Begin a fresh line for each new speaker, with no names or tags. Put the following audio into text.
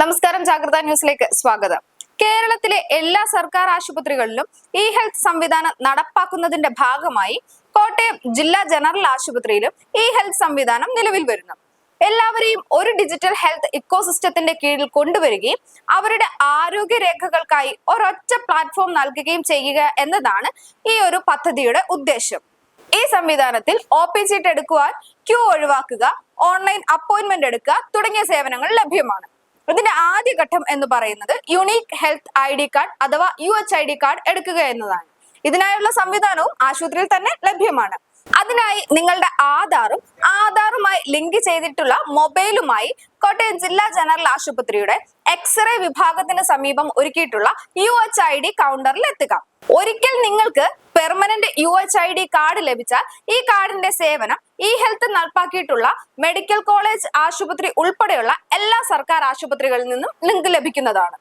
നമസ്കാരം ജാഗ്രത ന്യൂസിലേക്ക് സ്വാഗതം. കേരളത്തിലെ എല്ലാ സർക്കാർ ആശുപത്രികളിലും ഇ ഹെൽത്ത് സംവിധാനം നടപ്പാക്കുന്നതിന്റെ ഭാഗമായി കോട്ടയം ജില്ലാ ജനറൽ ആശുപത്രിയിലും ഇ ഹെൽത്ത് സംവിധാനം നിലവിൽ വരുന്നു. എല്ലാവരെയും ഒരു ഡിജിറ്റൽ ഹെൽത്ത് ഇക്കോസിസ്റ്റത്തിന്റെ കീഴിൽ കൊണ്ടുവരികയും അവരുടെ ആരോഗ്യ രേഖകൾക്കായി ഒരൊറ്റ പ്ലാറ്റ്ഫോം നൽകുകയും ചെയ്യുക എന്നതാണ് ഈ ഒരു പദ്ധതിയുടെ ഉദ്ദേശം. ഈ സംവിധാനത്തിൽ ഒ പി ചീട്ട് എടുക്കുവാൻ ക്യൂ ഒഴിവാക്കുക ഓൺലൈൻ അപ്പോയിന്റ്മെന്റ് എടുക്കുക തുടങ്ങിയ സേവനങ്ങൾ ലഭ്യമാണ്. ഇതിന്റെ ആദ്യ ഘട്ടം എന്ന് പറയുന്നത് unique health I D card അഥവാ U H I D card എടുക്കുക എന്നതാണ്. ഇതിനായുള്ള സംവിധാനവും ആശുപത്രിയിൽ തന്നെ ലഭ്യമാണ്. അതിനായി നിങ്ങളുടെ ആധാറും ആധാറുമായി ലിങ്ക് ചെയ്തിട്ടുള്ള മൊബൈലുമായി കോട്ടയം ജില്ലാ ജനറൽ ആശുപത്രിയുടെ എക്സ്റേ വിഭാഗത്തിന് സമീപം ഒരുക്കിയിട്ടുള്ള യു എച്ച് ഐ ഡി കൗണ്ടറിൽ എത്തുക. ഒരിക്കൽ നിങ്ങൾക്ക് permanent U H I D card ലഭിച്ചാൽ ഈ കാർഡിന്റെ സേവനം ഈ ഹെൽത്ത് നടപ്പാക്കിയിട്ടുള്ള മെഡിക്കൽ കോളേജ് ആശുപത്രി ഉൾപ്പെടെയുള്ള എല്ലാ സർക്കാർ ആശുപത്രികളിൽ നിന്നും ലിങ്ക് ലഭിക്കുന്നതാണ്.